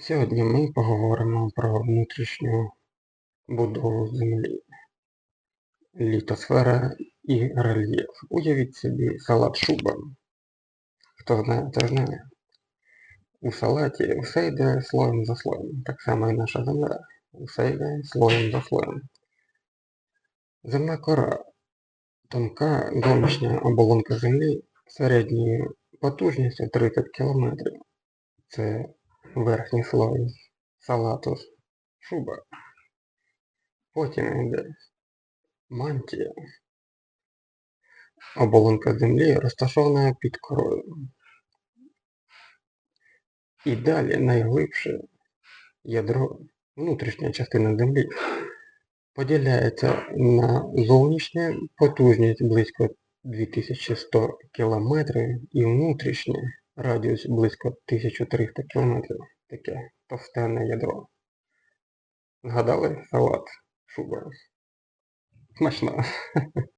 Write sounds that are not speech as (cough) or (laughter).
Сьогодні ми поговоримо про внутрішню будову Землі, літосфера і рельєф. Уявіть собі салат шуба. Хто знає, той знає. У салаті все йде слоєм за слоєм. Так само і наша земля. Все йде слоєм за слоєм. Земна кора тонка зовнішня оболонка землі середньою потужністю 30 км. Це верхній слой салату шуба. Потім йде мантія. Оболонка землі розташована під корою. І далі найглибше ядро, внутрішня частина землі, поділяється на зовнішнє потужність близько 2100 км і внутрішнє радіус близько 1300 км. Таке товстенне ядро. Згадали салат шуба? Смачно. (laughs)